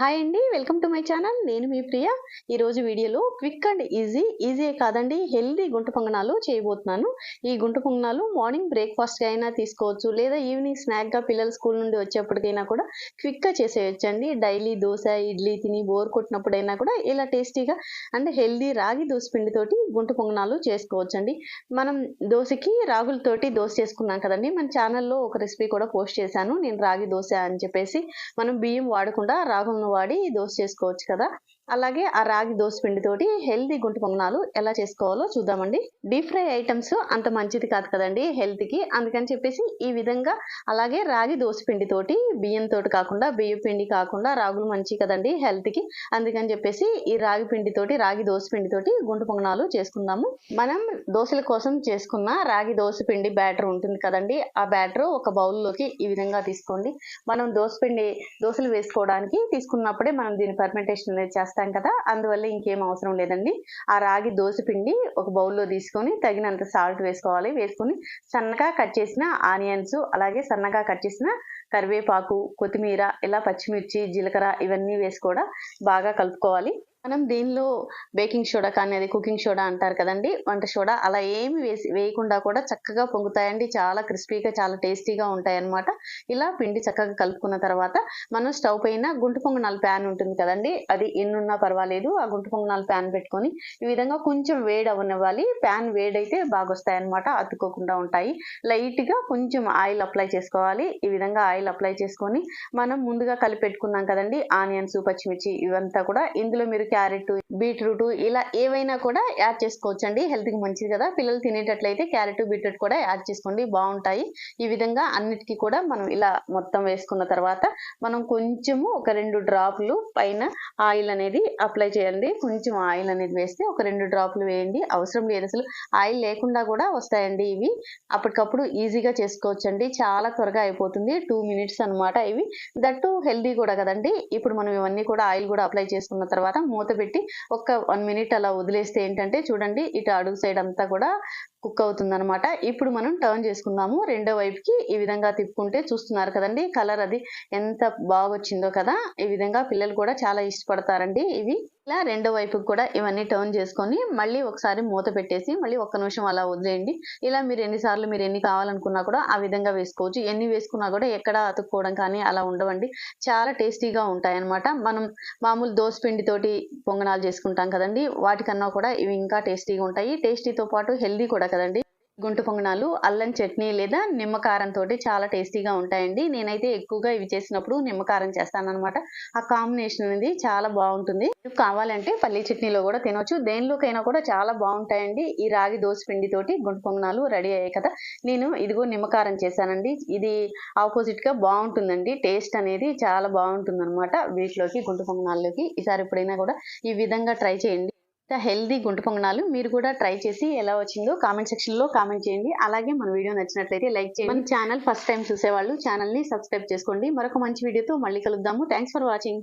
Hi అండి welcome to my channel నేను మీ ప్రియ. ఈరోజు వీడియోలో క్విక్ అండ్ ఈజీ ఈజీ కాదండి హెల్దీ గుంట పొంగనాలు చేయబోతున్నాను. ఈ గుంట పొంగనాలు మార్నింగ్ బ్రేక్ఫాస్ట్గా అయినా తీసుకోవచ్చు లేదా ఈవినింగ్ స్నాక్గా పిల్లలు స్కూల్ నుండి వచ్చేప్పటికైనా కూడా క్విక్గా చేసేయచ్చండి. డైలీ దోశ ఇడ్లీ తిని బోర్ కొట్టినప్పుడైనా కూడా ఇలా టేస్టీగా అండ్ హెల్దీ రాగి దోశ పిండితోటి గుంట పొంగనాలు చేసుకోవచ్చండి. మనం దోశకి రాగులతోటి దోశ చేసుకున్నాం కదండి. మన ఛానల్లో ఒక రెసిపీ కూడా పోస్ట్ చేశాను. నేను రాగి దోశ అని చెప్పేసి మనం బియ్యం వాడకుండా రాగులను వాడి దోశ చేసుకోవచ్చు కదా. అలాగే ఆ రాగి దోశ పిండితోటి హెల్తీ గుంట పొంగనాలు ఎలా చేసుకోవాలో చూద్దామండి. డీప్ ఫ్రై ఐటమ్స్ అంత మంచిది కాదు కదండి హెల్త్కి. అందుకని చెప్పేసి ఈ విధంగా అలాగే రాగి దోశ పిండితోటి బియ్యంతో కాకుండా బియ్య పిండి కాకుండా రాగులు మంచి కదండి హెల్త్కి. అందుకని చెప్పేసి ఈ రాగి పిండితోటి రాగి దోశ పిండితోటి గుంట పొంగనాలు చేసుకుందాము. మనం దోశల కోసం చేసుకున్న రాగి దోశ పిండి బ్యాటర్ ఉంటుంది కదండి ఆ బ్యాటర్ ఒక బౌల్లోకి ఈ విధంగా తీసుకోండి. మనం దోశ పిండి దోశలు వేసుకోవడానికి తీసుకున్నప్పుడే మనం దీని ఫర్మెంటేషన్ అనేది చేస్తాం. కదా అందువల్ల ఇంకేం అవసరం లేదండి. ఆ రాగి దోశ పిండి ఒక బౌల్లో తీసుకొని తగినంత సాల్ట్ వేసుకోవాలి. వేసుకొని సన్నగా కట్ చేసిన ఆనియన్స్ అలాగే సన్నగా కట్ చేసిన కరివేపాకు కొత్తిమీర ఇలా పచ్చిమిర్చి జీలకర్ర ఇవన్నీ వేసి కూడా బాగా కలుపుకోవాలి. మనం దీనిలో బేకింగ్ సోడా కానీ అది కుకింగ్ సోడా అంటారు కదండి వంట సోడా అలా ఏమి వేసి వేయకుండా కూడా చక్కగా పొంగుతాయండి. చాలా క్రిస్పీగా చాలా టేస్టీగా ఉంటాయన్నమాట. ఇలా పిండి చక్కగా కలుపుకున్న తర్వాత మనం స్టవ్ పైన గుంటు పొంగనాల ప్యాన్ ఉంటుంది కదండి అది ఎన్నున్నా పర్వాలేదు. ఆ గుంటు పొంగనాల ప్యాన్ పెట్టుకొని ఈ విధంగా కొంచెం వేడి అవనివ్వాలి ప్యాన్ వేడైతే బాగా వస్తాయన్నమాట అతుక్కోకుండా ఉంటాయి. లైట్గా కొంచెం ఆయిల్ అప్లై చేసుకోవాలి. ఈ విధంగా ఆయిల్ అప్లై చేసుకొని మనం ముందుగా కలిపి పెట్టుకున్నాం కదండి ఆనియన్స్ పచ్చిమిర్చి ఇవంతా కూడా ఇందులో మీరు క్యారెట్ బీట్రూట్ ఇలా ఏవైనా కూడా యాడ్ చేసుకోవచ్చు అండి హెల్త్కి మంచిది కదా. పిల్లలు తినేటట్లయితే క్యారెట్ బీట్రూట్ కూడా యాడ్ చేసుకోండి. బాగుంటాయి. ఈ విధంగా అన్నిటికీ కూడా మనం ఇలా మొత్తం వేసుకున్న తర్వాత మనం కొంచెము ఒక రెండు డ్రాపులు పైన ఆయిల్ అనేది అప్లై చేయండి. కొంచెం ఆయిల్ అనేది వేస్తే ఒక రెండు డ్రాపులు వేయండి. అవసరం లేదు అసలు. ఆయిల్ లేకుండా కూడా వస్తాయండి ఇవి. అప్పటికప్పుడు ఈజీగా చేసుకోవచ్చు అండి చాలా త్వరగా అయిపోతుంది. టూ మినిట్స్ అనమాట ఇవి. దట్టు హెల్దీ కూడా కదండి. ఇప్పుడు మనం ఇవన్నీ కూడా ఆయిల్ కూడా అప్లై చేసుకున్న తర్వాత మూత పెట్టి ఒక వన్ మినిట్ అలా వదిలేస్తే ఏంటంటే చూడండి ఇటు అడుగు సైడ్ అంతా కూడా కుక్ అవుతుంది అనమాట ఇప్పుడు మనం టర్న్ చేసుకుందాము. రెండో వైపుకి ఈ విధంగా తిప్పుకుంటే చూస్తున్నారు కదండి కలర్ అది ఎంత బాగా వచ్చిందో కదా. ఈ విధంగా పిల్లలు కూడా చాలా ఇష్టపడతారండి ఇవి. ఇలా రెండో వైపుకి కూడా ఇవన్నీ టర్న్ చేసుకొని మళ్ళీ ఒకసారి మూత పెట్టేసి మళ్ళీ ఒక్క నిమిషం అలా వదిలేయండి. ఇలా మీరు ఎన్నిసార్లు మీరు ఎన్ని కావాలనుకున్నా కూడా ఆ విధంగా వేసుకోవచ్చు. ఎన్ని వేసుకున్నా కూడా ఎక్కడ అతుక్కోవడం కానీ అలా ఉండవండి. చాలా టేస్టీగా ఉంటాయన్నమాట. మనం మామూలు దోశ పిండితోటి పొంగనాలు చేసుకుంటాం కదండి. వాటికన్నా కూడా ఇవి ఇంకా టేస్టీగా ఉంటాయి. టేస్టీతో పాటు హెల్దీ కూడా కదండి. గుంటు పొంగనాలు అల్లం చట్నీ లేదా నిమ్మకారంతో చాలా టేస్టీగా ఉంటాయండి. నేనైతే ఎక్కువగా ఇవి చేసినప్పుడు నిమ్మకారం చేస్తానమాట ఆ కాంబినేషన్ అనేది చాలా బాగుంటుంది. కావాలంటే పల్లీ చట్నీలో కూడా తినొచ్చు. దేనిలోకైనా కూడా చాలా బాగుంటాయండి. ఈ రాగి దోశ పిండితోటి గుంటు పొంగనాలు రెడీ అయ్యాయి కదా. నేను ఇదిగో నిమ్మకారం చేశానండి. ఇది ఆపోజిట్గా బాగుంటుందండి. టేస్ట్ అనేది చాలా బాగుంటుంది అనమాట వీటిలోకి గుంటు పొంగనాల్లోకి. ఈసారి ఎప్పుడైనా కూడా ఈ విధంగా ట్రై చేయండి. హెల్దీ గుంట పొంగనాలు మీరు కూడా ట్రై చేసి ఎలా వచ్చిందో కామెంట్ సెక్షన్లో కామెంట్ చేయండి. అలాగే మన వీడియో నచ్చినట్లయితే లైక్ చేయండి. మన ఛానల్ ఫస్ట్ టైం చూసేవాళ్ళు ఛానల్ని సబ్స్క్రైబ్ చేసుకోండి. మరొక మంచి వీడియోతో మళ్ళీ కలుద్దాము. Thanks for watching